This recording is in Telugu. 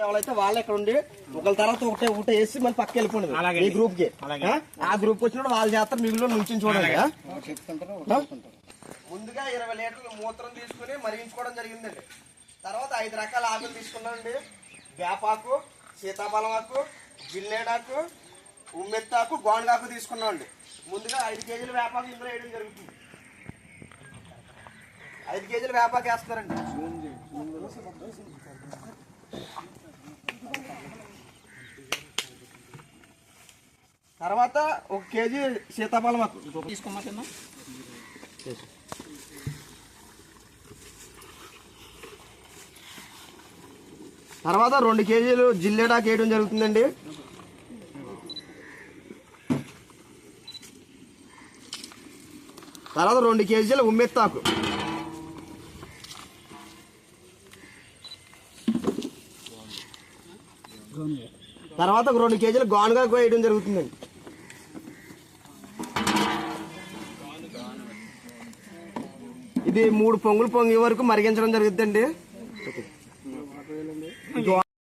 ఎవరైతే వాళ్ళు ఇక్కడ ఉండి ఒకళ్ళ తర్వాత ఒకటే ఒకటే వేసి మళ్ళీ పక్క వెళ్ళిపోండి. అలాగే. ఈ గ్రూప్కి. ఆ? గ్రూప్ వచ్చినప్పుడు వాళ్ళు చేస్తారు మిగిలిన నుంచి చూడండి? ముందుగా ఇరవై లీటర్లు మూత్రం తీసుకుని మరిగించుకోవడం జరిగిందండి. తర్వాత ఐదు రకాల ఆకులు తీసుకున్నామండి వేపాకు సీతాఫలం ఆకు జిల్లేడాకు ఉమ్మెత్తాకు గోండాకు తీసుకున్నామండి ముందుగా ఐదు కేజీల వేపాకు ఇందులో వేయడం జరుగుతుంది. ఐదు కేజీల వేపాకు వేస్తున్నారండి. తర్వాత ఒక కేజీ సీతాఫలం ఆకు తీసుకోమా కింద తర్వాత రెండు కేజీలు జిల్లేడాకు వేయడం జరుగుతుందండి. తర్వాత రెండు కేజీలు ఉమ్మెత్తాకు. తర్వాత ఒక రెండు కేజీలు గానుగాకు వేయడం జరుగుతుందండి. ఇది మూడు పొంగులు పొంగి వరకు మరిగించడం జరుగుతుందండి.